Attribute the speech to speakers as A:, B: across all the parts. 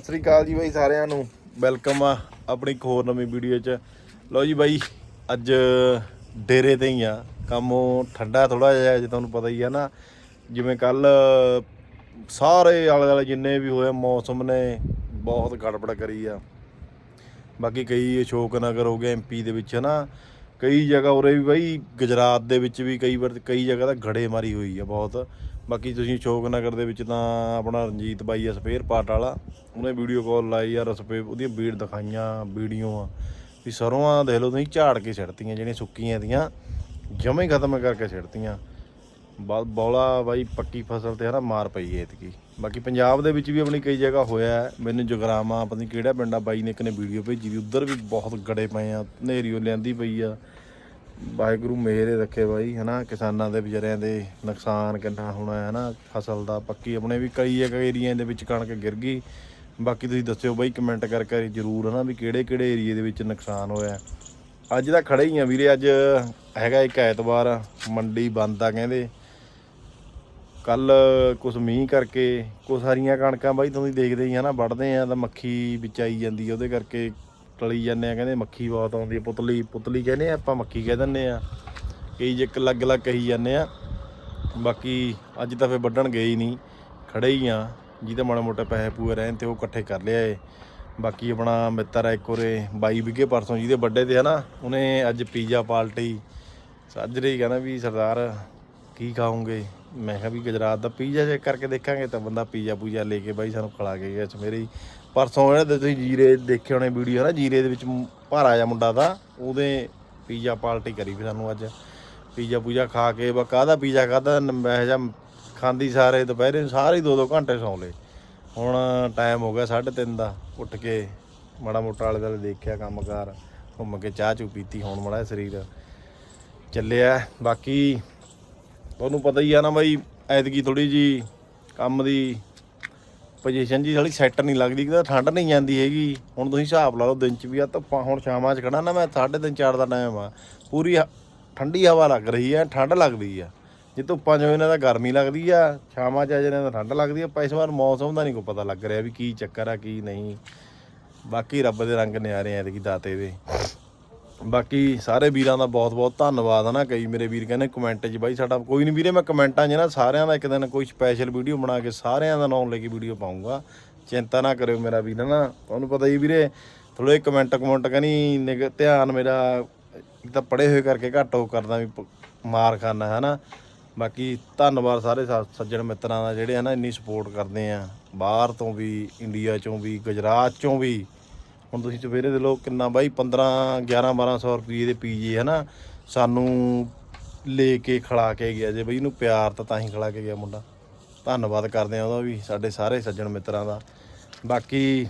A: ਸਤਿ ਸ੍ਰੀ ਅਕਾਲ ਜੀ ਬਾਈ ਸਾਰਿਆਂ ਨੂੰ। ਵੈਲਕਮ ਆ ਆਪਣੀ ਇੱਕ ਹੋਰ ਨਵੀਂ ਵੀਡੀਓ 'ਚ। ਲਓ ਜੀ ਬਾਈ, ਅੱਜ ਡੇਰੇ ਤੇ ਹੀ ਆ। ਕੰਮ ਠੰਡਾ ਥੋੜਾ ਜਿਹਾ ਜੇ ਤੁਹਾਨੂੰ ਪਤਾ ਹੀ ਆ ਨਾ। ਜਿਵੇਂ ਕੱਲ ਸਾਰੇ ਆਲੇ ਦੁਆਲੇ ਜਿੰਨੇ ਵੀ ਹੋਏ ਮੌਸਮ ਨੇ ਬਹੁਤ ਗੜਬੜ ਕਰੀ ਆ। ਬਾਕੀ ਕਈ ਅਸ਼ੋਕ ਨਗਰ ਹੋ ਗਿਆ ਐਮਪੀ ਦੇ ਵਿੱਚ ਹਨਾ। ਕਈ ਜਗ੍ਹਾ ਉਰੇ ਵੀ ਬਾਈ, ਗੁਜਰਾਤ ਦੇ ਵਿੱਚ ਵੀ ਕਈ ਵਾਰ, ਕਈ ਜਗ੍ਹਾ ਤਾਂ ਗੜੇ ਮਾਰੀ ਹੋਈ ਆ ਬਹੁਤ। ਬਾਕੀ ਤੁਸੀਂ ਅਸ਼ੋਕ ਨਗਰ ਦੇ ਵਿੱਚ ਤਾਂ ਆਪਣਾ ਰਣਜੀਤ ਬਾਈ ਆ ਸਪੇਅਰ ਪਾਰਟ ਵਾਲਾ, ਉਹਨੇ ਵੀਡੀਓ ਕਾਲ ਲਾਈ ਯਾਰ ਸਪੇ ਉਹਦੀਆਂ ਬੀੜ ਦਿਖਾਈਆਂ ਵੀਡੀਓ ਆ ਵੀ ਸਰੋਂ ਦੇਖ ਲਓ ਤੁਸੀਂ, ਝਾੜ ਕੇ ਛੱਡਤੀਆਂ ਜਿਹੜੀਆਂ ਸੁੱਕੀਆਂ ਦੀਆਂ ਜਮੇ ਖਤਮ ਕਰਕੇ ਛੱਡਤੀਆਂ ਬੌਲਾ ਬਾਈ ਪੱਕੀ ਫਸਲ ਤੇ ਹਨਾ, ਮਾਰ ਪਈ ਹੈ ਇਤਕੀ। ਬਾਕੀ ਪੰਜਾਬ ਦੇ ਵਿੱਚ ਵੀ ਆਪਣੀ ਕਈ ਜਗ੍ਹਾ ਹੋਇਆ ਮੈਨੂੰ ਜਗਰਾਮਾ ਪਤਾ ਨਹੀਂ ਕਿਹੜਾ ਪਿੰਡ ਆ, ਬਾਈ ਨੇ ਇੱਕ ਨੇ ਵੀਡੀਓ ਭੇਜੀ ਦੀ, ਉੱਧਰ ਵੀ ਬਹੁਤ ਗੜੇ ਪਏ ਆ, ਹਨੇਰੀ ਉਹ ਲਿਆਂਦੀ ਪਈ ਆ। ਵਾਹਿਗੁਰੂ ਮਿਹਰੇ ਰੱਖੇ ਬਾਈ, ਹਨਾ? ਕਿਸਾਨਾਂ ਦੇ ਵਿਚਾਰਿਆਂ ਦੇ ਨੁਕਸਾਨ ਕਿੰਨਾ ਹੋਣਾ ਹੈ, ਹਨਾ? ਫਸਲ ਦਾ ਪੱਕੀ ਆਪਣੇ ਵੀ ਕਈ ਜਗ੍ਹਾ ਏਰੀਆ ਦੇ ਵਿੱਚ ਕਣਕ ਗਿਰ ਗਈ। ਬਾਕੀ ਤੁਸੀਂ ਦੱਸਿਓ ਬਾਈ ਕਮੈਂਟ ਕਰਕੇ ਜਰੂਰ, ਹਨਾ, ਵੀ ਕਿਹੜੇ ਕਿਹੜੇ ਏਰੀਏ ਦੇ ਵਿੱਚ ਨੁਕਸਾਨ ਹੋਇਆ। ਅੱਜ ਤਾਂ ਖੜੇ ਹੀ ਆ ਵੀਰੇ, ਅੱਜ ਹੈਗਾ ਇੱਕ ਐਤਵਾਰ, ਮੰਡੀ ਬੰਦ ਆ ਕਹਿੰਦੇ। ਕੱਲ ਕੁਛ ਮੀਂਹ ਕਰਕੇ ਕੁਛ ਹਰੀਆਂ ਕਣਕਾਂ ਬਾਈ, ਤੁਸੀਂ ਦੇਖਦੇ ਹੀ ਆ ਨਾ, ਵੱਢਦੇ ਆ ਤਾਂ ਮੱਖੀ ਵਿੱਚ ਆਈ ਜਾਂਦੀ ਉਹਦੇ ਕਰਕੇ ਟਲੀ ਜਾਂਦੇ ਆ, ਕਹਿੰਦੇ ਮੱਖੀ ਬਹੁਤ ਆਉਂਦੀ ਹੈ ਪੁਤਲੀ ਪੁਤਲੀ ਕਹਿੰਦੇ ਆ, ਆਪਾਂ ਮੱਖੀ ਕਹਿ ਦਿੰਦੇ ਆ। ਕਈ ਜੇ ਅਲੱਗ ਅਲੱਗ ਕਹੀ ਜਾਂਦੇ ਆ। ਬਾਕੀ ਅੱਜ ਤਾਂ ਫੇਰ ਵੱਢਣ ਗਏ ਹੀ ਨਹੀਂ, ਖੜੇ ਹੀ ਆ। ਜਿਹਦੇ ਮਾੜੇ ਮੋਟੇ ਪੈਸੇ ਪੂਏ ਰਹਿਣ ਤੇ ਉਹ ਇਕੱਠੇ ਕਰ ਲਿਆ ਏ। ਬਾਕੀ ਆਪਣਾ ਮਿੱਤਰ ਹੈ ਇੱਕ ਉਰੇ 22 ਵਿਗੇ ਪਰਸੋਂ ਜਿਹਦੇ ਵੱਡੇ ਤੇ ਹਨਾ ਉਹਨੇ ਅੱਜ ਪੀਜ਼ਾ ਪਾਰਟੀ ਸਾਜਰੇ ਹੀ ਕਹਿੰਦਾ ਵੀ ਸਰਦਾਰ ਕੀ ਖਾਓਗੇ? ਮੈਂ ਕਿਹਾ ਵੀ ਗੁਜਰਾਤ ਦਾ ਪੀਜ਼ਾ ਚੈੱਕ ਕਰਕੇ ਦੇਖਾਂਗੇ ਤਾਂ ਬੰਦਾ ਪੀਜ਼ਾ ਪੂਜਾ ਲੈ ਕੇ ਬਾਈ ਸਾਨੂੰ ਖਿਲਾ ਕੇ ਗਿਆ ਸਵੇਰੇ ਪਰਸੋਂ ਇਹਨੇ ਤੁਸੀਂ ਜੀਰੇ ਦੇਖੇ ਹੋਣੇ ਵੀਡੀਓ ਨਾ, ਜੀਰੇ ਦੇ ਵਿੱਚ ਭਾਰਾ ਜਿਹਾ ਮੁੰਡਾ ਦਾ, ਉਹਦੇ ਪੀਜ਼ਾ ਪਾਰਟੀ ਕਰੀ ਵੀ ਸਾਨੂੰ ਅੱਜ। ਪੀਜ਼ਾ ਪੂਜਾ ਖਾ ਕੇ ਬਾ ਕਾਹਦਾ ਪੀਜ਼ਾ ਕਾਹਦਾ ਮੈਂ ਜਾਂ ਖਾਂਦੀ ਸਾਰੇ ਦੁਪਹਿਰੇ, ਸਾਰੇ ਹੀ ਦੋ ਦੋ ਘੰਟੇ ਸੌਂ ਲਏ। ਹੁਣ ਟਾਈਮ ਹੋ ਗਿਆ 3:30 ਦਾ, ਉੱਠ ਕੇ ਮਾੜਾ ਮੋਟਾ ਵਾਲੇ ਦੁਆਲੇ ਦੇਖਿਆ ਕੰਮਕਾਰ, ਘੁੰਮ ਕੇ ਚਾਹ ਚੂ ਪੀਤੀ ਹੁਣ ਮਾੜਾ ਜਿਹਾ ਸਰੀਰ। ਚੱਲਿਆ, ਬਾਕੀ ਤੁਹਾਨੂੰ ਪਤਾ ਹੀ ਆ ਨਾ ਬਾਈ, ਐਤਕੀ ਥੋੜੀ ਜੀ ਕੰਮ ਦੀ ਪੋਜੀਸ਼ਨ ਜੀ ਥੋੜੀ ਸੈੱਟ ਨਹੀਂ ਲੱਗਦੀ ਕਿ ਠੰਡ ਨਹੀਂ ਜਾਂਦੀ ਹੈਗੀ। ਹੁਣ ਤੁਸੀਂ ਹਿਸਾਬ ਲਾ ਲਓ ਦਿਨ ਚ ਵੀ ਆ ਧੁੱਪਾਂ, ਹੁਣ ਸ਼ਾਮਾਂ ਚ ਖੜਾ ਨਾ ਮੈਂ 3:30 4 ਦਾ ਟਾਈਮ ਆ। ਪੂਰੀ ਹ- ਠੰਡੀ ਹਵਾ ਲੱਗ ਰਹੀ ਹੈ ਠੰਡ ਲੱਗਦੀ ਆ। ਜੇ ਧੁੱਪਾਂ ਚ ਇਹਨਾਂ ਦਾ ਗਰਮੀ ਲੱਗਦੀ ਆ, ਸ਼ਾਮਾਂ ਚ ਇਹਨਾਂ ਦਾ ਠੰਡ ਲੱਗਦੀ ਆ, ਪਰ ਇਸ ਵਾਰ ਮੌਸਮ ਦਾ ਨਹੀਂ ਕੋਈ ਪਤਾ ਲੱਗ ਰਿਹਾ ਵੀ ਕੀ ਚੱਕਰ ਆ, ਕੀ ਨਹੀਂ। ਬਾਕੀ ਰੱਬ ਦੇ ਰੰਗ ਨਿਆਰੇ ਆ ਐਤਕੀ ਦਾਤੇ ਦੇ। ਬਾਕੀ ਸਾਰੇ ਵੀਰਾਂ ਦਾ ਬਹੁਤ ਬਹੁਤ ਧੰਨਵਾਦ ਹੈ ਨਾ, ਕਈ ਮੇਰੇ ਵੀਰ ਕਹਿੰਦੇ ਕਮੈਂਟ 'ਚ, ਬਾਈ ਸਾਡਾ ਕੋਈ ਨਹੀਂ ਵੀਰੇ, ਮੈਂ ਕਮੈਂਟਾਂ 'ਚ ਨਾ ਸਾਰਿਆਂ ਦਾ ਇੱਕ ਦਿਨ ਕੋਈ ਸਪੈਸ਼ਲ ਵੀਡੀਓ ਬਣਾ ਕੇ ਸਾਰਿਆਂ ਦਾ ਨਾਮ ਲੈ ਕੇ ਵੀਡੀਓ ਪਾਉਂਗਾ ਚਿੰਤਾ ਨਾ ਕਰਿਓ ਮੇਰਾ ਵੀਰ ਨਾ ਤੁਹਾਨੂੰ ਪਤਾ ਹੀ ਵੀਰੇ ਥੋੜੇ ਕਮੈਂਟ ਕਮੈਂਟ ਕਹਿੰਦੀ, ਨਿਗ, ਧਿਆਨ ਮੇਰਾ ਇੱਕ ਤਾਂ ਪੜੇ ਹੋਏ ਕਰਕੇ ਘੱਟ ਹੋ ਕਰਦਾ ਵੀ ਮਾਰ ਖਾਨਾ ਹੈ ਨਾ ਬਾਕੀ ਧੰਨਵਾਦ ਸਾਰੇ ਸਾ- ਸੱਜਣ ਮਿੱਤਰਾਂ ਦਾ ਜਿਹੜੇ ਹੈ ਨਾ ਇੰਨੀ ਸਪੋਰਟ ਕਰਦੇ ਆ। ਬਾਹਰ ਤੋਂ ਵੀ ਇੰਡੀਆ ਚੋਂ ਵੀ ਗੁਜਰਾਤ ਚੋਂ ਵੀ ਹੁਣ ਤੁਸੀਂ ਸਵੇਰੇ ਦੇ ਲੋ ਕਿੰਨਾ ਬਾਈ 15 11 1200 ਰੁਪਏ ਦੇ ਪੀਜੇ ਹਨਾ ਸਾਨੂੰ ਲੈ ਕੇ ਖਿਲਾ ਕੇ ਗਿਆ ਜੇ ਬਈ, ਇਹਨੂੰ ਪਿਆਰ ਤਾਂ ਤਾਂ ਹੀ ਖਿਲਾ ਕੇ ਗਿਆ ਮੁੰਡਾ। ਧੰਨਵਾਦ ਕਰਦੇ ਆ ਉਹਦਾ ਵੀ, ਸਾਡੇ ਸਾਰੇ ਸੱਜਣ ਮਿੱਤਰਾਂ ਦਾ। ਬਾਕੀ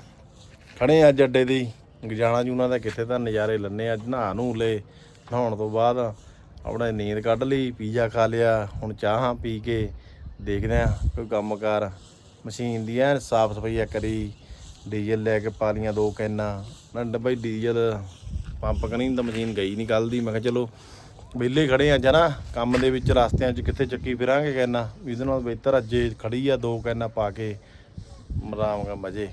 A: ਖੜੇ ਅੱਜ ਅੱਡੇ ਦੀ ਗਜਾਣਾ ਜੂਨਾ ਦਾ ਕਿੱਥੇ ਤਾਂ ਨਜ਼ਾਰੇ ਲੰਨੇ ਅੱਜ ਨਹਾ ਨੂੰ ਲੈ, ਨਹਾਉਣ ਤੋਂ ਬਾਅਦ ਆਪਣਾ ਨੀਂਦ ਕੱਢ ਲਈ, ਪੀਜ਼ਾ ਖਾ ਲਿਆ, ਹੁਣ ਚਾਹਾਂ ਪੀ ਕੇ ਦੇਖਦੇ ਆ ਕੋਈ ਕੰਮਕਾਰ। ਮਸ਼ੀਨ ਦੀ ਐਨ ਸਾਫ਼ ਸਫ਼ਾਈ ਕਰੀ ਡੀਜ਼ਲ ਲੈ ਕੇ ਪਾ ਲੀਆਂ ਦੋ ਕੈਨਾਂ। ਨਾ ਡੱਬਾ ਡੀਜ਼ਲ ਪੰਪ ਕਣੀ ਤਾਂ ਮਸ਼ੀਨ ਗਈ ਨਹੀਂ ਕੱਲ ਦੀ। ਮੈਂ ਕਿਹਾ ਚਲੋ ਵਿਹਲੇ ਖੜੇ ਆ ਜਨਾ ਕੰਮ ਦੇ ਵਿੱਚ ਰਸਤਿਆਂ 'ਚ ਕਿੱਥੇ ਚੱਕੀ ਫਿਰਾਂਗੇ ਕੈਨਾਂ। ਇਹਦੇ ਨਾਲ ਬਿਹਤਰ ਅੱਜੇ ਖੜੀ ਆ ਦੋ ਕੈਨਾਂ ਪਾ ਕੇ। ਆਰਾਮ ਮਜੇ।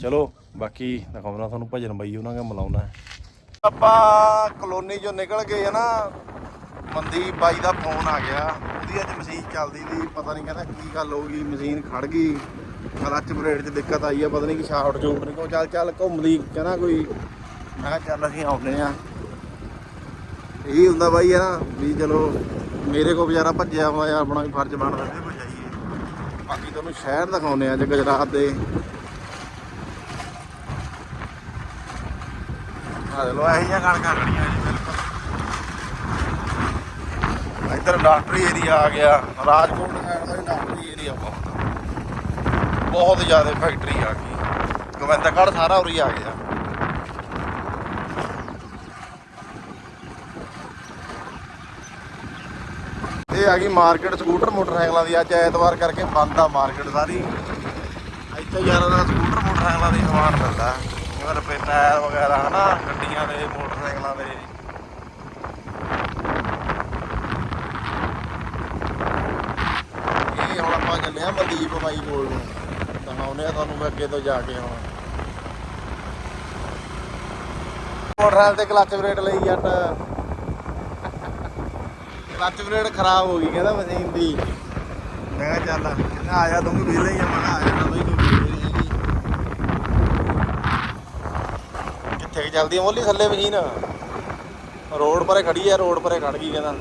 A: ਚਲੋ ਬਾਕੀ ਦਿਖਾਉਣਾ ਤੁਹਾਨੂੰ ਭਜਨ ਬਾਈ ਉਹਨਾਂ ਦਾ ਮਿਲਾਉਣਾ। ਆਪਾਂ ਕਲੋਨੀ ਚੋਂ ਨਿਕਲ ਗਏ ਆ ਨਾ, ਮਨਦੀਪ ਬਾਈ ਦਾ ਫੋਨ ਆ ਗਿਆ। ਉਹਦੀ ਅੱਜ ਮਸ਼ੀਨ ਚੱਲਦੀ ਸੀ, ਪਤਾ ਨਹੀਂ ਕਹਿੰਦਾ ਕੀ ਗੱਲ ਹੋ ਗਈ, ਮਸ਼ੀਨ ਖੜ ਗਈ। ਕਲੱਚ ਬ੍ਰੇਡ 'ਚ ਦਿੱਕਤ ਆਈ ਆ ਪਤਾ ਨਹੀਂ ਕਿ ਸ਼ਾਫਟ ਜੂਟ ਨਹੀਂ ਕੋ ਚੱਲ ਚੱਲ ਘੁੰਮਦੀ ਕਹਿੰਦਾ ਕੋਈ ਮੈਂ ਕਿਹਾ ਚੱਲ ਅਸੀਂ ਆਉਂਦੇ ਆ ਇਹ ਹੁੰਦਾ ਬਾਈ ਹੈ ਨਾ ਵੀ ਚਲੋ ਮੇਰੇ ਕੋ ਵਿਚਾਰਾ ਭੱਜਿਆ ਹੋਇਆ ਆਪਣਾ ਵੀ ਫਰਜ਼ ਬਣਦਾ। ਤੇ ਕੋ ਜਾਈਏ। ਬਾਕੀ ਤੁਹਾਨੂੰ ਸ਼ਹਿਰ ਦਿਖਾਉਂਦੇ ਆ ਅੱਜ ਗੁਜਰਾਤ ਦੇ। ਆ ਲੋ ਇਹ ਜਿਹੀਆਂ ਕਣਕਾਂ ਖੜੀਆਂ ਜੀ ਬਿਲਕੁਲ। ਇੱਧਰ ਡਾਕਟਰੀ ਏਰੀਆ ਆ ਗਿਆ ਰਾਜਕੋਟ ਸਾਈਡ ਦਾ ਡਾਕਟਰੀ ਏਰੀਆ ਬਹੁਤ। ਆ। ਬਹੁਤ ਜ਼ਿਆਦਾ ਫੈਕਟਰੀ ਆ ਗਈ। ਗੋਬਿੰਦਗੜ੍ਹ ਸਾਰਾ ਉਰੀ ਆ ਗਿਆ। ਇਹ ਆ ਗਈ ਮਾਰਕੀਟ ਸਕੂਟਰ ਮੋਟਰਸਾਈਕਲਾਂ ਦੀ। ਅੱਜ ਐਤਵਾਰ ਕਰਕੇ ਬੰਦ ਆ ਮਾਰਕੀਟ ਸਾਰੀ। ਇੱਥੇ ਜ਼ਿਆਦਾ ਸਕੂਟਰ ਮੋਟਰਸਾਈਕਲਾਂ ਦੀ ਸਮਾਨ ਮਿਲਦਾ। ਜਿਵੇਂ ਰੁਪਏ ਟਾਇਰ ਵਗੈਰਾ, ਹਨਾ, ਗੱਡੀਆਂ ਦੇ, ਮੋਟਰਸਾਈਕਲਾਂ ਦੇ। ਇਹ ਹੁਣ ਆਪਾਂ ਚੱਲੇ ਆ ਮਨਦੀਪ ਬਾਈ ਕੋਲ। ਨੂੰ ਸੁਣਾਉਨੇ ਆ ਤੁਹਾਨੂੰ ਮੈਂ ਅੱਗੇ ਤੋਂ ਜਾ ਕੇ ਹੁਣ ਮੋਟਰਸਾਈਕਲ ਤੇ ਕਲਚ ਬ੍ਰੇਕ ਲਈ ਜੱਟ। ਕਲਚ ਬ੍ਰੇਕ ਖਰਾਬ ਹੋ ਗਈ ਕਹਿੰਦਾ ਮਸ਼ੀਨ ਦੀ। ਮੈਂ ਕਿਹਾ ਚੱਲ ਕਹਿੰਦਾ ਆ ਜਾ ਤੂੰ ਵੀ ਵਿਹਲੇ ਹੀ ਆ ਮੈਂ ਕਿਹਾ ਆ ਜਾਣਾ ਬਈ ਕਿੱਥੇ ਚੱਲਦੀ ਮੋਲੀ ਥੱਲੇ ਮਸ਼ੀਨ? ਰੋਡ ਪਰੇ ਖੜੀ ਆ ਰੋਡ ਪਰੇ ਖੜ ਗਈ ਕਹਿੰਦਾ।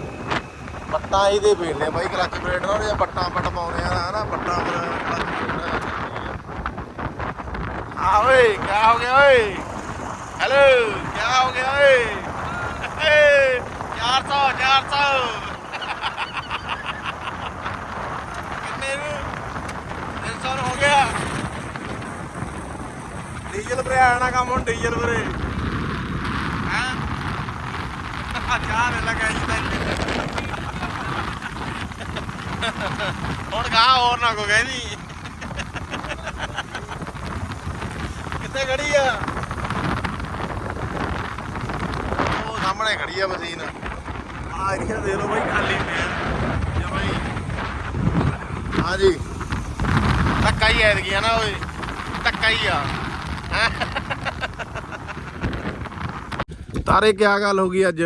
A: ਪੱਟਾਂ ਇਹਦੇ ਵੇਲੇ ਬਾਈ ਕਲਚ ਬ੍ਰੇਕ ਨਾਲ ਜਾਂ ਪੱਟਾਂ ਪਟ ਪਾਉਣੇ ਆ ਹਨਾ ਓਏ ਕਿਆ ਹੋ ਗਿਆ ਓਏ? ਹੈਲੋ ਕਿਆ ਹੋ ਗਿਆ ਓਏ? 400 400 ਕਿੰਨੇ ਨੂੰ? 300 ਹੋ ਗਿਆ। ਡੀਜ਼ਲ ਭਰੇ ਆਣਾ ਕੰਮ ਹੁਣ ਡੀਜ਼ਲ ਭਰੇ। ਹਾਂ? ਆ ਚਾਹ ਲੈ ਲਗਾਈ ਤਾਂ ਹੁਣ ਗਾ ਹੋਰ ਨਾ ਕੋ ਕਿੱਥੇ ਖੜੀ ਆ। ਉਹ ਸਾਹਮਣੇ ਖੜੀ ਆ ਮਸ਼ੀਨ। ਆ ਏਰੀਆ ਦੇ ਲੋ ਬਾਈ ਖਾਲੀ ਪਿਆ। ਜਮਾਈ ਹਾਂ ਜੀ। ਧੱਕਾ ਹੀ ਐਦ ਗਿਆ ਨਾ ਓਏ। ਧੱਕਾ ਹੀ ਆ। ਤਾਰੇ ਕੀ ਗੱਲ ਹੋ ਗਈ ਅੱਜ?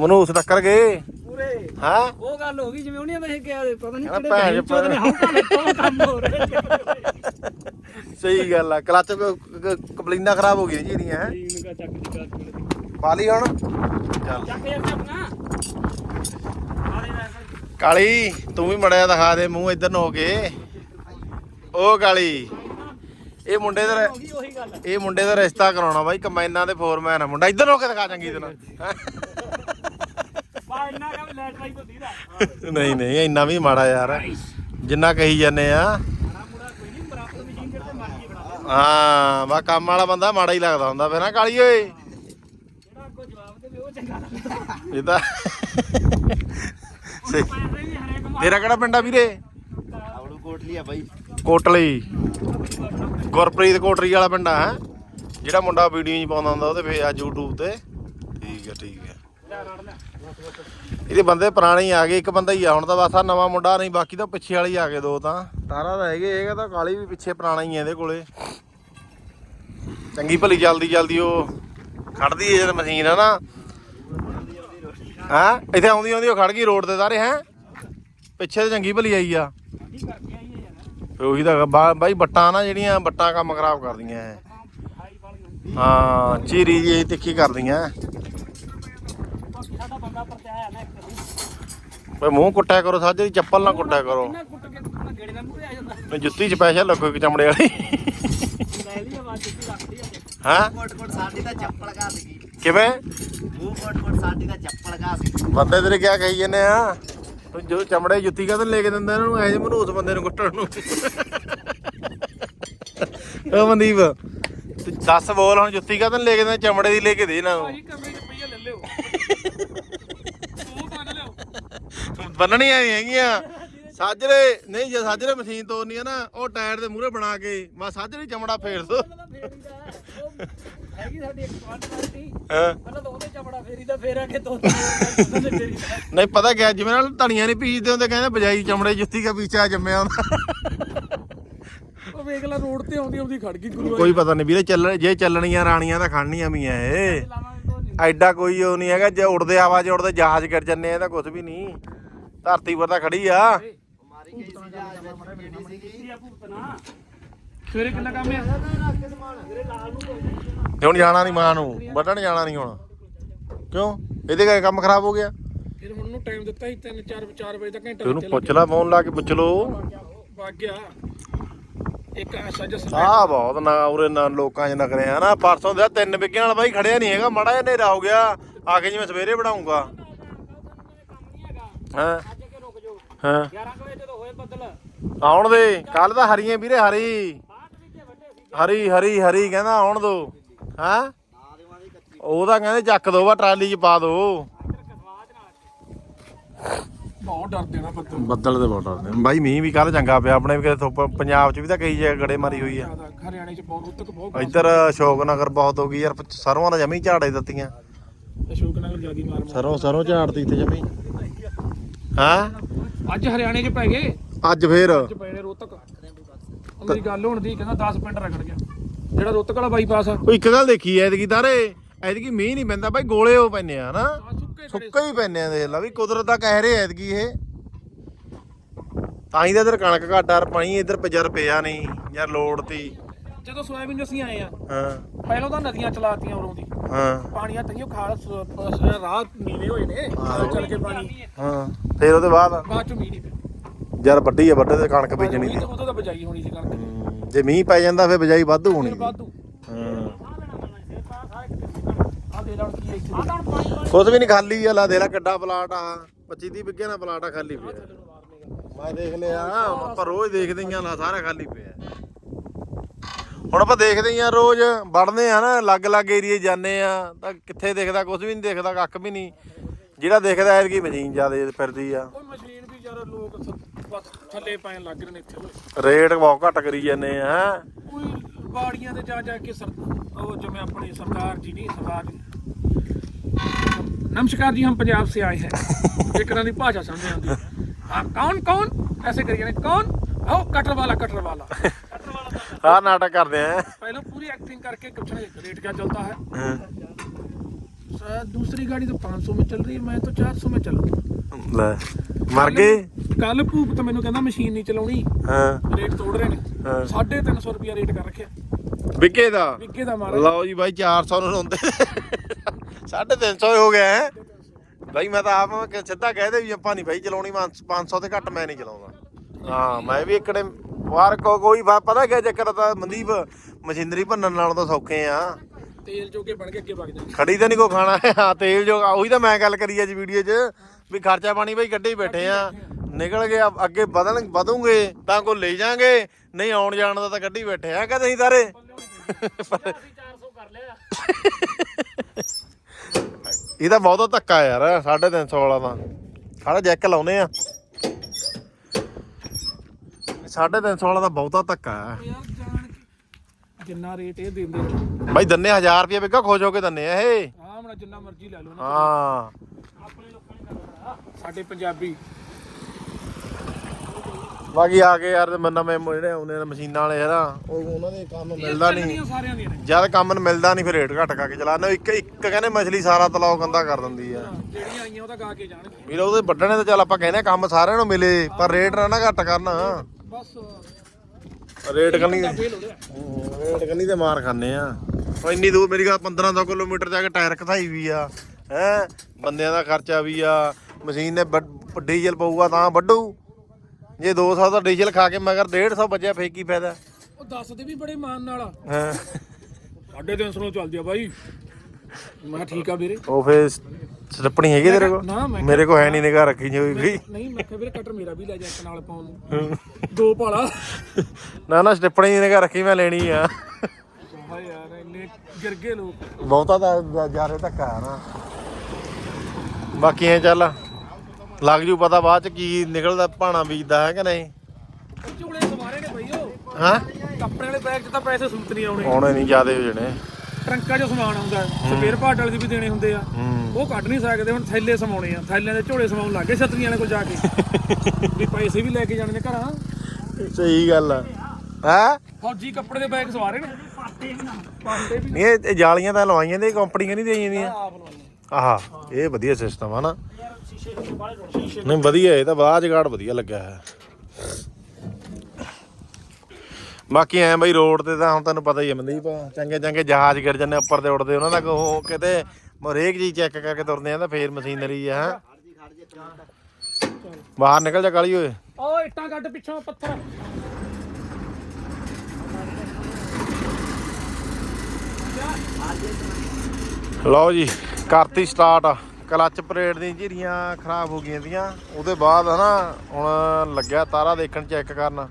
A: ਮਨੂਸ ਟੱਕਰ ਗਏ?
B: ਪੂਰੇ।
A: ਹਾਂ?
B: ਗੱਲ ਹੋ ਗਈ ਜਿਵੇਂ ਉਹਨੇ ਵੈਸੇ ਕਿਹਾ ਪਤਾ ਨਹੀਂ
A: ਕਹਿੰਦਾ ਭੈਣ
B: ਕਿਹੜੇ ਚੋਦ ਨੇ ਹੌਂ ਕੰਮ ਕੰਮ ਹੋ ਰਿਹਾ।
A: ਸਹੀ ਗੱਲ ਆ ਕਲੱਚ ਕਪਲੀਨਾ ਖਰਾਬ ਹੋ ਗਈ ਜੀ ਇਹਦੀਆਂ ਹੈ।
B: ਟੀਮ ਦਾ ਚੱਕ ਦੀ ਚੱਕ
A: ਪਾ ਲਈ ਹੁਣ। ਚੱਲ।
B: ਚੱਕ ਯਾਰ ਆਪਣਾ। ਆਰੇ ਵੈਸੇ
A: ਕਾਲੀ ਤੂੰ ਵੀ ਮੜਿਆ ਦਿਖਾ ਦੇ ਮੂੰਹ ਇੱਧਰ ਨੂੰ ਹੋ ਕੇ। ਉਹ ਕਾਲੀ ਇਹ ਮੁੰਡੇ ਦਾ
B: ਹੋ ਗਈ ਉਹੀ ਗੱਲ
A: ਇਹ ਮੁੰਡੇ ਦਾ ਰਿਸ਼ਤਾ ਕਰਾਉਣਾ ਬਾਈ ਕੰਬਾਈਨਾਂ ਦੇ ਫੋਰਮੈਨ ਆ। ਮੁੰਡਾ ਇੱਧਰ ਹੋ ਕੇ ਦਿਖਾ ਚੰਗੀ ਤਰ੍ਹਾਂ।
B: ਬਾ ਇੰਨਾ ਕੰਮ ਲੈਟ ਲਾਈ ਹੁੰਦੀ ਦਾ
A: ਨਹੀਂ ਨਹੀਂ ਇੰਨਾ ਵੀ ਮਾੜਾ ਯਾਰ। ਜਿੰਨਾ ਕਹੀ ਜਾਂਦੇ ਆ।
B: ਮਾੜਾ ਮੁੜਾ ਕੋਈ ਨਹੀਂ ਬਰਾਬਰ ਮਸ਼ੀਨ ਜਿਹੜੇ ਮਰਜ਼ੀ ਬਣਾ ਦੇ
A: ਹਾਂ ਬਾ ਕੰਮ ਵਾਲਾ ਬੰਦਾ ਮਾੜਾ ਹੀ ਲੱਗਦਾ ਹੁੰਦਾ ਫਿਰ ਨਾ ਕਾਲੀ ਓਏ?
B: ਜਿਹੜਾ ਅੱਗੋਂ ਜਵਾਬ ਦੇਵੇ ਉਹ ਚੰਗਾ ਲੱਗਦਾ।
A: ਇਹ ਤਾਂ ਸਹੀ।
B: ਪੈਸੇ ਵੀ ਹਰੇਕ ਮਾਰ
A: ਤੇਰਾ ਕਿਹੜਾ ਪਿੰਡ ਆ ਵੀਰੇ?
C: ਆਵਲੂ ਕੋਟਲੀ ਆ ਬਾਈ।
A: ਕੋਟਲੀ। ਗੁਰਪ੍ਰੀਤ ਕੋਟਰੀ ਵਾਲਾ ਪਿੰਡ ਆ ਹੈ? ਜਿਹੜਾ ਮੁੰਡਾ ਵੀਡੀਓ ਪਾਉਂਦਾ ਹੁੰਦਾ ਉਹਦੇ ਫੇ ਆ YouTube ਤੇ। ਠੀਕ ਹੈ ਠੀਕ ਹੈ।
B: ਲੈ ਰੜ ਲੈ
A: ਇਹਦੇ ਬੰਦੇ ਪੁਰਾਣੇ ਹੀ ਆ ਗਏ ਇੱਕ ਬੰਦਾ ਹੀ ਆ ਹੁਣ ਤਾਂ ਬਸ ਆ ਨਵਾਂ ਮੁੰਡਾ ਨਹੀਂ ਬਾਕੀ ਤਾਂ ਪਿੱਛੇ ਵਾਲੇ ਹੀ ਆ ਗਏ ਦੋ ਤਾਂ। ਤਾਰਾ ਤਾਂ ਹੈਗੇ ਹੈਗਾ ਤਾਂ ਕਾਲੀ ਵੀ ਪਿੱਛੇ ਪੁਰਾਣਾ ਹੀ ਆ ਇਹਦੇ ਕੋਲੇ। ਚੰਗੀ ਭਲੀ ਜਲਦੀ ਜਲਦੀ ਉਹ ਖੜਦੀ ਹੈ ਜਦ ਮਸ਼ੀਨ ਹੈ ਨਾ ਹਾਂ? ਇੱਥੇ ਆਉਂਦੀ ਆਉਂਦੀ ਉਹ ਖੜ ਗਈ ਰੋਡ ਤੇ ਸਾਰੇ ਹੈ? ਪਿੱਛੇ ਤੇ ਚੰਗੀ ਭਲੀ ਆਈ ਆ। ਉਹੀ ਤਾਂ ਬਾਈ ਬੱਟਾਂ ਨਾ ਜਿਹੜੀਆਂ ਬੱਟਾਂ ਕੰਮ ਖਰਾਬ ਕਰਦੀਆਂ ਹਾਂ ਚੀਰੀ ਜੀ ਤਿੱਖੀ ਕਰਦੀਆਂ
B: ਬਾਕੀ ਸਾਡਾ ਬੰਦਾ ਪਰਚਾਇਆ ਨਾ ਇੱਕ
A: ਬਈ ਮੂੰਹ ਕੁੱਟਿਆ ਕਰੋ ਸਾਜੇ ਦੀ ਚੱਪਲ ਨਾ ਕੁੱਟਿਆ ਕਰੋ।
B: ਕਿੰਨਾ ਕੁੱਟ ਕੇ ਕੁੱਟਣਾ ਗੇੜੇ ਨਾਲ ਮੂਰੇ ਆ ਜਾਂਦਾ।
A: ਮੈਂ ਜੁੱਤੀ ਸਪੈਸ਼ਲ ਲੱਗੋ ਇੱਕ ਚਮੜੇ ਵਾਲੀ।
B: ਲੈ ਲਈ ਆਵਾਜ਼ ਜੁੱਤੀ ਰੱਖਦੀ ਆ। ਤੇ
A: ਹਾਂ
C: ਕੋਟ ਕੋਟ ਸਾਡੀ ਤਾਂ ਚੱਪਲ ਘਾ ਸੀਗੀ।
A: ਕਿਵੇਂ?
C: ਮੂੰਹ ਕੋਟ ਕੋਟ ਸਾਡੀ ਤਾਂ ਚੱਪਲ ਘਾ ਸੀ
A: ਬੰਦੇ ਤੇਰੇ ਕਿਆ ਕਹੀ ਜਾਂਦੇ ਆ? ਤੂੰ ਜੋ ਚਮੜੇ ਜੁੱਤੀ ਕਾਹਦੇ ਲੈ ਕੇ ਦਿੰਦਾ ਇਹਨਾਂ ਨੂੰ? ਐ ਜੇ ਮਨੂਸ ਬੰਦੇ ਨੂੰ ਕੁੱਟਣ ਨੂੰ। ਓ ਮਨਦੀਪ ਤੂੰ ਦੱਸ ਬੋਲ ਹੁਣ ਜੁੱਤੀ ਕਾਹਦੇ ਲੈ ਕੇ ਦਿੰਦਾ? ਚਮੜੇ ਦੀ ਲੈ ਕੇ ਦੇ ਇਹਨਾਂ
B: ਭਾਜੀ ਕਮਰੇ ਰੁਪਈਆ ਲੈ ਲਿਓ ਉਹ ਕੱਢ ਲਿਓ
A: ਨੂੰ ਬੰਨਣੀ ਆਈ ਹੈਗੀਆਂ। ਸਾਜਰੇ ਨਹੀਂ ਜੇ ਸਾਜਰੇ ਮਸ਼ੀਨ ਤੋੜਨੀ ਆ ਨਾ ਉਹ ਟਾਇਰ ਦੇ ਮੂਹਰੇ ਬਣਾ ਕੇ ਬਸ ਸਾਜਰੇ ਚਮੜਾ ਫੇਰ ਦੋ।
B: ਹੈਗੀ ਸਾਡੀ ਇੱਕ ਕੁਆਂਟੀਟੀ
A: ਹਾਂ?
B: ਪਹਿਲਾਂ ਤਾਂ ਉਹਦੇ ਫੇਰ ਆ ਕੇ
A: ਨਹੀਂ ਪਤਾ ਕਿਆ ਜਿਵੇਂ ਨਾਲ ਧਣੀਆਂ ਨਹੀਂ ਪੀਜਦੇ ਹੁੰਦੇ ਕਹਿੰਦੇ ਬਜਾਈ ਚਮੜੇ ਜੁੱਤੀ ਕਾ ਪੀਛਾ ਜੰਮਿਆ ਹੁੰਦਾ।
B: ਉਹ ਵੇਖ ਲੈ ਰੋਡ ਤੇ ਆਉਂਦੀ ਆਉਂਦੀ ਖੜ ਗਈ ਗੁਰੂ
A: ਕੋਈ ਪਤਾ ਨਹੀਂ ਵੀਰੇ ਚੱਲ ਜੇ ਚੱਲਣੀਆਂ ਰਾਣੀਆਂ ਤਾਂ ਖੜਨੀਆਂ ਵੀ ਐ। ਐਡਾ ਕੋਈ ਉਹ ਨਹੀਂ ਹੈਗਾ ਜੇ ਉੜਦੇ ਆਵਾਜ਼ ਉੜਦੇ ਜਹਾਜ਼ ਕਰ ਜੰਨੇ ਆ ਤਾਂ ਕੁਝ ਵੀ ਨਹੀਂ। ਧਰਤੀ ਪਰ ਤਾਂ ਖੜੀ ਆ।
C: ਮਾਰੀ ਗਈ ਸੀ ਜਹਾਜ਼ ਜਿਹੜੀ ਸੀਗੀ
B: ਆ ਭੁਗਤਣਾ ਸਵੇਰੇ ਕਿੰਨਾ ਕੰਮ ਆ? ਸਵੇਰੇ ਲਾਲ ਨੂੰ ਕੋਈ
A: ਤੇ ਹੁਣ ਜਾਣਾ ਨਹੀਂ ਮਾਂ ਨੂੰ ਵੱਢਣ ਜਾਣਾ ਨਹੀਂ ਹੁਣ। ਕਿਉਂ? ਇਹਦੇ ਕਰਕੇ ਕੰਮ ਖਰਾਬ ਹੋ ਗਿਆ।
B: ਫਿਰ ਹੁਣ ਨੂੰ ਟਾਈਮ ਦਿੱਤਾ ਸੀ 3 4 4 ਵਜੇ ਤੱਕ ਘੰਟਾ
A: ਤੇ ਉਹਨੂੰ ਪੁੱਛ ਲੈ ਫੋਨ ਲਾ ਕੇ ਪੁੱਛ ਲੋ
B: ਵਗ ਗਿਆ। ਇੱਕ ਜਿਹਾ
A: ਆ ਬਹੁਤ ਨਾ ਉਰੇ ਨਾ ਲੋਕਾਂ 'ਚ ਨਕਰੇ ਆ ਨਾ। ਪਰਸੋਂ ਦਾ ਤਿੰਨ ਵਿਕਿਆਂ ਵਾਲਾ ਬਾਈ ਖੜਿਆ ਨਹੀਂ ਹੈਗਾ ਮਾੜਾ ਜਿਹਾ ਹਨੇਰਾ ਹੋ ਗਿਆ। ਆ ਕੇ ਜਿਵੇਂ ਸਵੇਰੇ ਬਣਾਉਂਗਾ ਹਾਂ।
B: ਅੱਜ ਕੇ ਰੁਕ ਜਾਓ
A: ਹਾਂ।
B: 11 ਵਜੇ ਜਦੋਂ ਹੋਏ ਬੱਦਲ
A: ਆਉਣ ਦੇ। ਕੱਲ ਤਾਂ ਹਰੀਆਂ ਵੀਰੇ ਹਰੀ।
B: ਵੱਡੇ ਸੀ
A: ਹਰੀ ਹਰੀ ਹਰੀ ਕਹਿੰਦਾ ਆਉਣ ਦੋ। ਹਾਂ? ਉਹਦਾ ਕਹਿੰਦੇ ਚੱਕ ਦੋ ਵਾ ਟਰਾਲੀ 'ਚ ਪਾ ਦੋ।
B: ਕਸਵਾਜ ਨਾਲ ਬਹੁਤ ਡਰਦੇ ਨਾ ਬੱਦਲ।
A: ਬੱਦਲ ਦੇ ਬਹੁਤ ਡਰਦੇ। ਬਾਈ ਮੀਂਹ ਵੀ ਕੱਲ ਚੰਗਾ ਪਿਆ ਆਪਣੇ ਵੀ ਕਿਤੇ ਪੰਜਾਬ 'ਚ ਵੀ ਤਾਂ ਕਈ ਜਗ੍ਹਾ ਗੜੇ ਮਾਰੀ ਹੋਈ ਆ।
B: ਹਰਿਆਣੇ ਚ ਬਹੁਤ ਉੱਤਕ ਬਹੁਤ
A: ਇੱਧਰ ਅਸ਼ੋਕਨਗਰ ਬਹੁਤ ਹੋ ਗਈ ਯਾਰ ਸਰੋਂ ਦਾ ਜਮੀ ਝਾੜੇ ਦਿੱਤੀਆਂ।
B: ਅਸ਼ੋਕ ਨਗਰ ਜਿਆਦੀ ਮਾਰ
A: ਸਰੋਂ ਸਰੋਂ ਝਾੜਤੀ ਇੱਥੇ ਜਮੀ। ਹਾਂ?
B: ਅੱਜ ਹਰਿਆਣੇ ਚ ਪੈ ਗਏ।
A: ਅੱਜ ਫੇਰ?
B: ਅੱਜ ਪਏ ਨੇ ਰੋਤਕ ਮੇਰੀ ਗੱਲ ਹੋਣ ਦੀ ਕਹਿੰਦਾ 10 ਪਿੰਡ ਰਗੜ ਗਿਆ। ਜਿਹੜਾ ਰੋਤਕ ਵਾਲਾ ਬਾਈਪਾਸ ਆ।
A: ਉਹ ਇੱਕ ਗੱਲ ਦੇਖੀ ਐਤਕੀ ਤਾਰੇ ਐਤਕੀ ਮੀਂਹ ਨਹੀਂ ਪੈਂਦਾ ਬਾਈ ਗੋਲੇ ਉਹ ਪੈਨੇ ਆ ਨਾ
B: ਆਹ ਸੁੱਕੇ ਖੜੇ
A: ਸੁੱਕਾ ਹੀ ਪੈਨੇ ਆ ਦੇਖ ਲਾ ਵੀ ਕੁਦਰਤ ਦਾ ਕਹਿ ਰਿਹਾ ਐਤਕੀ ਇਹ। ਤਾਂ ਹੀ ਤਾਂ ਇਧਰ ਕਣਕ ਘਾਟਾ ਰ ਪਾਣੀ ਇਧਰ ਪਿਆ ਨਹੀਂ ਯਾਰ ਲੋੜ ਤੀ
B: ਜਦੋਂ ਸੋਇਆਬੀਨ ਅਸੀਂ ਆਏ ਆ
A: ਹਾਂ।
B: ਪਹਿਲਾਂ ਤਾਂ ਨਦੀਆਂ ਚਲਾਤੀਆਂ ਉਰੋਂ ਦੀ।
A: ਹਾਂ।
B: ਪਾਣੀਆਂ ਤਈਓ ਖਾਲ ਸ- ਪ- ਰਾਹ ਨੀਵੇਂ ਹੋਏ ਨੇ ਚੱਲ ਕੇ ਪਾਣੀ।
A: ਹਾਂ। ਫਿਰ ਉਹਦੇ ਬਾਅਦ?
B: ਬਾਅਦ ਚ ਮੀਂਹ ਨਹੀਂ ਪਿਆ।
A: ਯਾਰ ਵੱਡੀ ਆ ਵੱਡੇ ਤੇ ਕਣਕ ਬੀਜਣੀ ਤਾਂ
B: ਉਦੋਂ ਤਾਂ ਬਜਾਈ ਹੋਣੀ ਸੀ ਕਣਕ। ਦੀ।
A: ਹੂੰ, ਜੇ ਮੀਂਹ ਪੈ ਜਾਂਦਾ ਫਿਰ ਬਜਾਈ ਵਾਧੂ ਹੋਣੀ
B: ਫਿਰ ਵਾਧੂ।
A: ਹਾਂ।
B: ਆ ਦੇ ਲਾਉਣ ਕੀ ਇੱਥੇ। ਆ ਪਾਣੀ
A: ਕੁਝ ਵੀ ਨਹੀਂ ਖਾਲੀ ਆ ਲਾ ਦੇ ਲਾ ਕਿੱਡਾ ਪਲਾਟ ਆ। 25 30 ਵਿੱਗੇ ਨਾਲ ਪਲਾਟ ਆ ਖਾਲੀ ਪਿਆ। ਮੈਂ ਦੇਖ ਲਿਆ ਆਪਾਂ ਰੋਜ਼ ਦੇਖਦੇ ਹੀ ਆ ਲਾ ਸਾਰਾ ਖਾਲੀ ਪਿਆ। ਹੁਣ ਆਪਾਂ ਦੇਖਦੇ ਹਾਂ ਰੋਜ਼ ਵੜਨੇ ਆ ਨਾ ਅਲੱਗ-ਅਲੱਗ ਏਰੀਏ ਜਾਂਦੇ ਆ ਤਾਂ ਕਿੱਥੇ ਦਿਖਦਾ ਕੁਝ ਵੀ ਨਹੀਂ ਦਿਖਦਾ ਕੱਖ ਵੀ ਨਹੀਂ। ਜਿਹੜਾ ਦਿਖਦਾ ਐਤਕੀ ਮਸ਼ੀਨ ਜ਼ਿਆਦਾ ਫਿਰਦੀ ਆ। ਰੇਟ ਬਹੁਤ ਘੱਟ ਕਰੀ ਜਾਂਦੇ ਆ
B: ਕੋਈ ਸਰਕਾਰ ਜੀ ਨਮਸਕਾਰ ਜੀ ਹਮ ਪੰਜਾਬ ਸੇ ਆਏ ਹੈ। ਇੱਕਰਾਂ ਦੀ ਭਾਸ਼ਾ ਸਮਝ ਆਉਂਦੀ ਆ ਕੌਣ ਕੌਣ? ਐਸੇ ਕਰੀ ਜਾਂਦੇ ਕੌਣ? ਉਹ ਕਟਰ ਵਾਲਾ ਕਟਰ ਵਾਲਾ। वाला कटर वाला कटर वाला था।
A: ਆਹ ਨਾਟਕ ਕਰਦੇ ਆ
B: पहले पूरी एक्टिंग करके पूछने रेट क्या चलता है
A: ਹਾਂ।
B: सर, दूसरी गाड़ी तो 500 में चल रही है मैं तो 400 में चलूँ
A: ਲੈ ਮਰ ਗਏ
B: ਕੱਲ ਭੂਪ ਤਾਂ ਮੈਨੂੰ ਕਹਿੰਦਾ ਮਸ਼ੀਨ ਨਹੀਂ ਚਲਾਉਣੀ
A: ਹਾਂ
B: ਰੇਟ ਤੋੜ ਰਹੇ ਨੇ
A: ਹਾਂ।
B: 350 ਰੁਪਿਆ ਰੇਟ ਕਰ ਰੱਖਿਆ
A: ਵਿੱਕੇ ਦਾ
B: ਵਿੱਕੇ ਦਾ ਮਾਰਾ
A: ਲਓ ਜੀ ਬਾਈ 400 ਨੂੰ ਲਾਉਂਦੇ 350 ਹੋ ਗਿਆ ਹੈ ਬਾਈ ਮੈਂ ਤਾਂ ਆਪ ਕਿ ਸਿੱਧਾ ਕਹਿ ਦੇ ਵੀ ਆਪਾਂ ਨਹੀਂ ਬਾਈ ਚਲਾਉਣੀ ਮੈਂ 500 ਤੇ ਘੱਟ ਮੈਂ ਨਹੀਂ ਚਲਾਉਂਦਾ ਹਾਂ ਮੈਂ ਵੀ ਇਕੜੇ ਵਾਰ ਕੋ ਕੋਈ ਵਾ- ਪਤਾ ਕਿਆ ਚੱਕਰ ਤਾਂ ਮਨਦੀਪ ਮਸ਼ੀਨਰੀ ਭੰਨਣ ਨਾਲੋਂ ਤਾਂ ਸੌਖੇ ਆ।
B: ਤੇਲ ਜੋਗੇ ਬਣ ਕੇ ਅੱਗੇ ਵਗ ਜਾਂਦੇ।
A: ਖੜੀ ਤਾਂ ਨਹੀਂ ਕੋ ਖਾਣਾ ਹਾਂ। ਤੇਲ ਜੋ ਉਹੀ ਤਾਂ ਮੈਂ ਗੱਲ ਕਰੀ ਅੱਜ ਵੀਡੀਓ 'ਚ ਵੀ ਖਰਚਾ ਪਾਣੀ ਬਾਈ ਕੱਢੇ ਹੀ ਬੈਠੇ ਆ। ਨਿਕਲ ਗਏ ਆ- ਅੱਗੇ ਵਧਣ ਵਧੂਗੇ ਤਾਂ ਕੋ ਲੈ ਜਾਾਂਗੇ। ਨਹੀਂ ਆਉਣ ਜਾਣ ਦਾ ਤਾਂ ਕੱਢੀ ਬੈਠੇ ਆ। ਕਹਿੰਦੇ ਨਹੀਂ ਤਾਰੇ
B: 400 ਕਰ ਲਿਆ
A: ਇਹ ਤਾਂ ਬਹੁਤਾ ਧੱਕਾ ਯਾਰ 350 ਵਾਲਾ ਤਾਂ। ਸਾਡਾ ਜੈਕ ਲਾਉਨੇ ਆ। 350 ਵਾਲਾ ਤਾਂ ਬਹੁਤਾ ਧੱਕਾ ਹੈ।
B: ਯਾਰ ਜਾਣ ਕੇ ਜਿੰਨਾ ਰੇਟ ਇਹ ਦਿੰਦੇ ਨੇ
A: ਬਾਈ ਦੰਨੇ 1000 ਰੁਪਏ ਬਿੱਗਾ ਖੁਸ਼ ਹੋ ਕੇ ਦੰਨੇ ਆ ਇਹ।
B: ਆਹ ਮਣਾ ਜਿੰਨਾ ਮਰਜ਼ੀ ਲੈ ਲਓ ਨਾ।
A: ਹਾਂ।
B: ਸਾਡੇ ਪੰਜਾਬੀ।
A: ਬਾਕੀ ਆ ਕੇ ਯਾਰ ਨਵੇਂ ਜਿਹੜੇ ਆਉਂਦੇ ਨੇ ਮਸ਼ੀਨਾਂ ਵਾਲੇ ਯਾਰ ਉਹ ਉਹਨਾਂ ਦੇ ਕੰਮ ਮਿਲਦਾ ਨਹੀਂ।
B: ਚੱਲਣੀਆਂ ਸਾਰਿਆਂ ਦੀਆਂ ਨੇ।
A: ਜਦ ਕੰਮ ਨੂੰ ਮਿਲਦਾ ਨਹੀਂ ਫਿਰ ਰੇਟ ਘੱਟ ਕਰਕੇ ਚਲਾਉਂਦੇ ਇੱਕ ਇੱਕ ਕਹਿੰਦੇ ਮਛਲੀ ਸਾਰਾ ਤਲਾਉ ਗੰਦਾ ਕਰ ਦਿੰਦੀ ਆ।
B: ਜਿਹੜੀਆਂ ਆਈਆਂ ਉਹ ਤਾਂ ਗਾ ਕੇ ਜਾਣਗੇ
A: ਵੀਰ ਉਹਦੇ ਵੱਢਣੇ ਤਾਂ ਚੱਲ ਆਪਾਂ ਕਹਿੰਦੇ ਆ ਕੰਮ ਸਾਰਿਆਂ ਨੂੰ ਮਿਲੇ ਪਰ ਰੇਟ ਨਾ ਨਾ ਘੱਟ ਕਰਨਾ।
B: ਬਸ
A: ਰੇਟ
B: ਫੇਲ ਹੋ ਰਿਹਾ।
A: ਰੇਟ ਕੰਨੀ ਤੇ ਮਾਰ ਖਾਂਦੇ ਆ। ਉਹ ਇੰਨੀ ਦੂਰ ਮੇਰੀ ਗੱਲ 1500 ਕਿਲੋਮੀਟਰ ਜਾ ਕੇ ਟਾਇਰ ਖਥਾਈ ਵੀ ਆ ਹੈ? ਬੰਦਿਆਂ ਦਾ ਖਰਚਾ ਵੀ ਆ ਮਸ਼ੀਨ ਨੇ ਡੀਜ਼ਲ ਪਊਗਾ ਤਾਂ ਵੱਢੂ। ਜੇ 200 ਦਾ ਡੀਜ਼ਲ ਖਾ ਕੇ ਮਗਰ 150 ਬਚਿਆ ਫੇਰ ਕੀ ਫਾਇਦਾ?
B: ਉਹ ਦੱਸਦੇ ਵੀ ਬੜੇ ਮਾਨ ਨਾਲ ਆ।
A: ਹਾਂ?
B: ਸਾਡੇ 300 ਨੂੰ ਚੱਲਦੀ ਆ ਬਾਈ। ਮੈਂ ਠੀਕ ਆ ਵੀਰੇ।
A: ਉਹ ਫੇਰ ਸਟੱਪਣੀ ਹੈਗੀ ਤੇਰੇ ਕੋਲ?
B: ਨਾ ਮੈਂ
A: ਮੇਰੇ ਕੋਲ ਹੈ ਨਹੀਂ ਨਿਗਾਹ ਰੱਖੀ ਹੋਈ
B: ਨਹੀਂ ਮੈਂ ਕਿਹਾ ਵੀਰੇ ਕਟਰ ਮੇਰਾ ਵੀ ਲੈ ਜਾ ਇੱਕ ਨਾਲ ਪਾਉਣ ਨੂੰ। ਦੋ ਭਾਲਾ
A: ਨਾ ਨਾ ਸਟੱਪਣੀ ਦੀ ਨਿਗਾਹ ਰੱਖੀ ਮੈਂ ਲੈਣੀ ਆ।
B: ਹਾਏ ਯਾਰ ਇੰਨੇ ਗਿਰ ਗਏ ਲੋਕ।
A: ਬਹੁਤਾ ਤਾਂ ਜਾਰੇ ਧੱਕਾ ਆ ਨਾ। ਬਾਕੀ ਐ ਚੱਲ ਲੱਗ ਜੂ ਪਤਾ ਬਾਅਦ ਚ ਕੀ ਨਿਕਲਦਾ ਭਾਣਾ ਬੀਜਦਾ ਹੈ ਕਿ ਨਹੀਂ।
B: ਝੋਲੇ ਸਵਾਰੇ ਨੇ ਉਹ।
A: ਹਾਂ?
B: ਕੱਪੜੇ ਵਾਲੇ ਬੈਗ 'ਚ ਤਾਂ ਪੈਸੇ ਸੂਤ ਨਹੀਂ ਆਉਣੇ।
A: ਆਉਣੇ ਨਹੀਂ ਜਿਆਦੇ ਹੋ ਜਣੇ।
B: ਟਰੰਕਾਂ 'ਚ ਸਮਾਨ ਆਉਂਦਾ ਸਪੇਅਰ ਪਾਰਟ ਵਾਲੇ ਦੇ ਵੀ ਦੇਣੇ ਹੁੰਦੇ ਆ। ਉਹ ਕੱਢ ਨਹੀਂ ਸਕਦੇ ਹੁਣ ਥੈਲੇ ਸਮਾਉਣੇ ਆ। ਥੈਲਿਆਂ ਦੇ ਝੋਲੇ ਸਮਾਉਣ ਲੱਗੇ ਛਤਰੀਆਂ ਵਾਲੇ ਕੋਲ ਜਾ ਕੇ। ਵੀ ਪੈਸੇ ਵੀ ਲੈ ਕੇ ਜਾਣੇ ਨੇ ਘਰਾਂ।
A: ਸਹੀ ਗੱਲ ਆ। ਹੈ?
B: ਫੌਜੀ ਕੱਪੜੇ ਦੇ ਬੈਗ ਸਵਾਰੇ ਨੇ। ਪਾਟੇ ਵੀ ਨਾ ਪਾਟੇ ਵੀ
A: ਨਹੀਂ ਇਹ ਜਾਲੀਆਂ ਤਾਂ ਲਵਾਈਆਂ ਨੇ ਕੰਪਨੀਆਂ ਨਹੀਂ ਦੇਈਆਂ ਦੀਆਂ। ਆਹਾ ਇਹ ਵਧੀਆ ਸਿਸਟਮ ਆ ਨਾ।
B: ਬਾਹਰ
A: ਨਹੀਂ ਵਧੀਆ ਇਹ ਤਾਂ ਬਾਅਦ ਜਗਾੜ ਵਧੀਆ ਲੱਗਿਆ ਹੈ ਬਾਕੀ ਐ ਬਈ ਰੋਡ ਤੇ ਤਾਂ ਹੁਣ ਤੈਨੂੰ ਪਤਾ ਹੀ ਹੈ ਮਨਦੀਪ ਚੰਗੇ ਚੰਗੇ ਜਹਾਜ਼ ਗਿਰ ਜਾਂਦੇ ਉੱਪਰ ਤੇ ਉੱਡਦੇ ਉਹਨਾਂ ਦਾ ਉਹ ਕਿਤੇ ਹਰੇਕ ਚੀਜ਼ ਚੈੱਕ ਕਰਕੇ ਤੁਰਦੇ ਆ ਤਾਂ ਫੇਰ ਮਸ਼ੀਨਰੀ ਆ ਹੈਂ। ਬਾਹਰ ਨਿਕਲ ਜਾ ਕਾਲੀ ਓਏ।
B: ਓ ਇੱਟਾਂ ਕੱਢ ਪਿੱਛੋਂ ਪੱਥਰ।
A: ਲਓ ਜੀ ਕਰਤੀ ਸਟਾਰਟ ਕਲੱਚ ਪਲੇਟ ਦੀ ਝੀਰੀਆਂ ਖਰਾਬ ਹੋ ਗਈਆਂ ਦੀਆਂ ਉਹਦੇ ਬਾਅਦ ਹਨਾ ਹੁਣ ਲੱਗਿਆ ਤਾਰਾ ਦੇਖਣ ਚੈੱਕ ਕਰਨ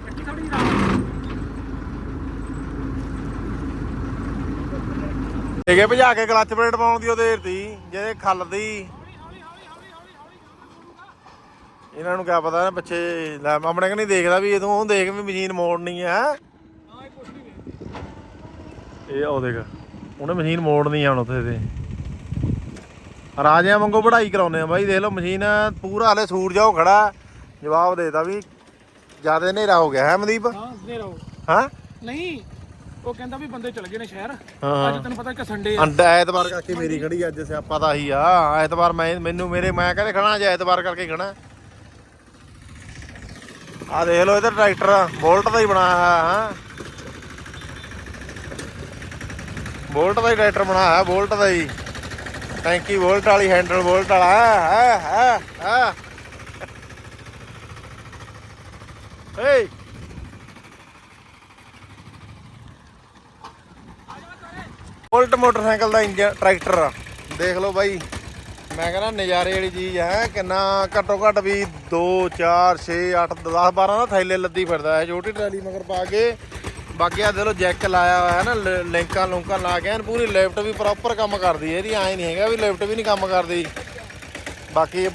B: ਮਿੱਟੀ ਥੋੜੀ ਜਿਹੀ
A: ਟਿਕੇ ਭਜਾ ਕੇ ਕਲੱਚ ਪਲੇਟ ਪਾਉਣ ਦੀ ਉਹ ਦੇਰ ਤੀ ਜਿਹਦੇ ਖੱਲਦੀ ਇਹਨਾਂ ਨੂੰ ਕਿਆ ਪਤਾ ਨਾ ਪਿੱਛੇ ਲੈ ਆਪਣੇ ਕਿ ਨਹੀਂ ਦੇਖਦਾ ਵੀ ਇਹ ਤੂੰ ਉਹ ਦੇਖ ਵੀ ਮਸ਼ੀਨ ਮੋੜਨੀ ਆ।
B: ਹਾਂ ਇਹ
A: ਉਹ ਦੇਖ ਉਹਨੇ ਮਸ਼ੀਨ ਮੋੜਨੀ ਆ ਹੁਣ ਉੱਥੇ ਤੇ। ਰਾਜਿਆਂ ਵਾਂਗੂ ਪੜ੍ਹਾਈ ਕਰਾਉਂਦੇ ਆ ਬਾਈ ਦੇਖ ਲਓ ਮਸ਼ੀਨ ਪੂਰਾ ਹਲੇ ਸੂਰਜ ਉਹ ਖੜਾ। ਜਵਾਬ ਦੇਤਾ ਵੀ ਜ਼ਿਆਦਾ ਹਨੇਰਾ ਹੋ ਗਿਆ ਹੈ ਮਨਦੀਪ?
B: ਹਾਂ ਦੇ ਰਹੋ
A: ਹਾਂ?
B: ਨਹੀਂ ਉਹ ਕਹਿੰਦਾ ਵੀ ਬੰਦੇ ਚਲੇ ਗਏ ਨੇ ਸ਼ਹਿਰ।
A: ਹਾਂ।
B: ਅੱਜ ਤੈਨੂੰ ਪਤਾ ਕਿ ਸੰਡੇ ਆ।
A: ਅੰਡ ਐਤਵਾਰ ਕਰਕੇ ਮੇਰੀ ਖੜੀ ਅੱਜ ਸਿਆਪਾ ਤਾਂ ਹੀ ਆ। ਐਤਵਾਰ ਮੈਂ ਮੈਨੂੰ ਮੇਰੇ ਮੈਂ ਕਹਿੰਦੇ ਖੜਾ ਅੱਜ ਐਤਵਾਰ ਕਰਕੇ ਖੜਾ। ਆ ਦੇਖ ਲਓ ਇਧਰ ਟਰੈਕਟਰ ਬੋਲਟ ਦਾ ਹੀ ਬਣਾਇਆ ਹੋਇਆ ਹਾਂ। ਬੋਲਟ ਦਾ ਹੀ ਟਰੈਕਟਰ ਬਣਾਇਆ ਹੋਇਆ, ਬੋਲਟ ਦਾ ਹੀ। ਟੈਂਕੀ ਬੋਲਟ ਵਾਲੀ ਹੈਂਡਲ ਬੋਲਟ ਵਾਲਾ ਹੈ ਹੈ ਹੈ ਏ ਬੋਲਟ ਮੋਟਰਸਾਈਕਲ ਦਾ ਇੰਜਨ, ਟਰੈਕਟਰ ਆ। ਦੇਖ ਲਓ ਬਾਈ। ਮੈਂ ਕਹਿੰਦਾ ਨਜ਼ਾਰੇ ਵਾਲੀ ਚੀਜ਼ ਹੈ ਕਿੰਨਾ ਘੱਟੋ ਘੱਟ ਵੀ 2 4 6 8 10 12 ਦਾ ਥੈਲੇ ਲੱਦੀ ਫਿਰਦਾ ਹੈ ਛੋਟੀ ਟਰਾਲੀ ਮਗਰ ਪਾ ਕੇ। ਬਾਕੀ ਆ ਦੇਖੋ ਜੈਕ ਲਾਇਆ ਹੋਇਆ ਹੈ ਨਾ, ਲ- ਲਿੰਕਾਂ ਲੁੰਕਾਂ ਲਾ ਕੇ ਐਨ ਪੂਰੀ ਲਿਫਟ ਵੀ ਪ੍ਰੋਪਰ ਕੰਮ ਕਰਦੀ ਹੈ, ਇਹਦੀ ਐ ਨਹੀਂ ਹੈਗਾ ਵੀ ਲਿਫਟ ਵੀ ਨਹੀਂ ਕੰਮ ਕਰਦੀ। ਬਾਕੀ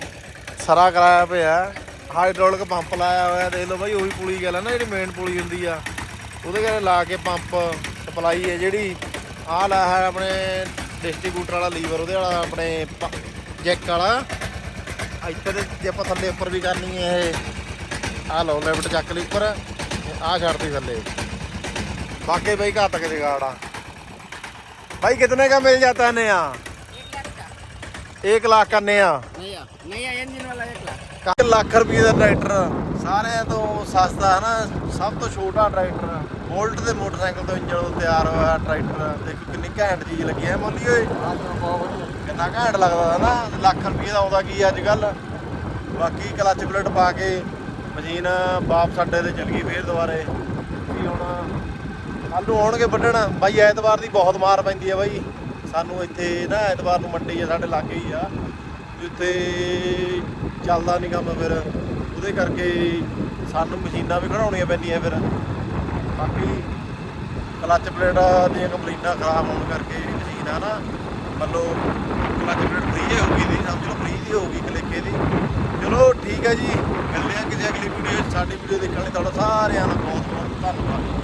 A: ਸਰਾ ਕਰਾਇਆ ਪਿਆ ਹਾਈਡ੍ਰੋਲਿਕ ਪੰਪ ਲਾਇਆ ਹੋਇਆ, ਦੇਖ ਲਓ ਬਾਈ, ਉਹੀ ਪੁਲੀ ਗੱਲ ਹੈ ਨਾ ਜਿਹੜੀ ਮੇਨ ਪੁਲੀ ਹੁੰਦੀ ਆ। ਉਹਦੇ ਕਰਕੇ ਲਾ ਕੇ ਪੰਪ ਸਪਲਾਈ ਹੈ ਜਿਹੜੀ ਆਹ ਲਾਇਆ ਹੈ ਆਪਣੇ ਡਿਸਟ੍ਰੀਬਿਊਟਰ ਵਾਲਾ ਲੀਵਰ ਉਹਦੇ ਵਾਲਾ ਆਪਣੇ ਜੈਕ ਵਾਲਾ ਇੱਥੇ ਤੇ ਜੇ ਆਪਾਂ ਥੱਲੇ ਉੱਪਰ ਵੀ ਕਰਨੀ ਹੈ ਇਹ ਆਹ ਲਓ ਲੈਫਟ ਚੱਕ ਲਈ ਉੱਪਰ ਆਹ ਛੱਡਤੀ ਥੱਲੇ ਬਾਕੀ ਬਈ ਘੱਟ ਕੇ ਜਗਾੜ ਆ भाई कितने का मिल जाता है नया एक लाख का नया
C: ਨਈਆ ਨਈਆ ਇੰਜਨ ਵਾਲਾ 1 ਲੱਖ
A: ਇੱਕ ਲੱਖ ਰੁਪਏ ਦਾ ਟਰੈਕਟਰ ਸਾਰਿਆਂ ਤੋਂ ਸਸਤਾ ਹੈ ਨਾ ਬੋਲਟ ਦੇ ਮੋਟਰਸਾਈਕਲ ਤੋਂ ਇੰਜਣ ਤੋਂ ਤਿਆਰ ਹੋਇਆ, ਟਰੈਕਟਰ। ਦੇਖੋ ਕਿੰਨੀ ਘੈਂਟ ਚੀਜ਼ ਲੱਗੀ ਹੈ ਮੋਲੀ ਓਏ। ਕਿੰਨਾ ਘੈਂਟ ਲੱਗਦਾ ਹੈ ਨਾ। ਲੱਖ ਰੁਪਏ ਦਾ ਆਉਂਦਾ ਕੀ ਅੱਜ ਕੱਲ ਬਾਕੀ ਕਲੱਚ ਪਲੇਟ ਪਾ ਕੇ ਮਸ਼ੀਨ ਵਾਪਸ ਅੱਡੇ ਤੇ ਚਲ ਗਈ ਫੇਰ ਦੁਬਾਰੇ। ਵੀ ਹੁਣ ਕੱਲ ਨੂੰ ਆਉਣਗੇ ਵੱਢਣ। ਬਾਈ, ਐਤਵਾਰ ਦੀ ਬਹੁਤ ਮਾਰ ਪੈਂਦੀ ਆ ਬਾਈ। ਸਾਨੂੰ ਇੱਥੇ ਨਾ ਐਤਵਾਰ ਨੂੰ ਮੰਡੀ ਆ ਸਾਡੇ ਲਾਗੇ ਹੀ ਆ। ਜਿੱਥੇ ਚੱਲਦਾ ਨਹੀਂ ਕੰਮ ਫਿਰ। ਉਹਦੇ ਕਰਕੇ ਸਾਨੂੰ ਮਸ਼ੀਨਾਂ ਵੀ ਖੜਾਉਣੀਆਂ ਪੈਂਦੀਆਂ ਫਿਰ। ਬਾਕੀ ਕਲੱਚ ਪਲੇਟ ਦੀਆਂ ਕੰਪਲੀਟਾਂ ਖਰਾਬ ਹੋਣ ਕਰਕੇ ਜਿਹੜੀ ਮਸ਼ੀਨ ਆ ਨਾ ਮੱਲੋ ਕਲੱਚ ਪਲੇਟ ਫ੍ਰੀ ਹੋਊਗੀ ਦੀ ਸਮਝ ਲਓ ਫ੍ਰੀ ਦੀ ਗਈ ਕਲੇਕੇ ਦੀ। ਚਲੋ ਠੀਕ ਹੈ ਜੀ, ਮਿਲਦੇ ਆ ਕਿਸੇ ਅਗਲੀ ਵੀਡੀਓ 'ਚ ਸਾਡੀ ਵੀਡੀਓ ਦੇਖਣ ਲਈ ਤੁਹਾਡਾ ਸਾਰਿਆਂ ਦਾ ਬਹੁਤ ਬਹੁਤ ਧੰਨਵਾਦ।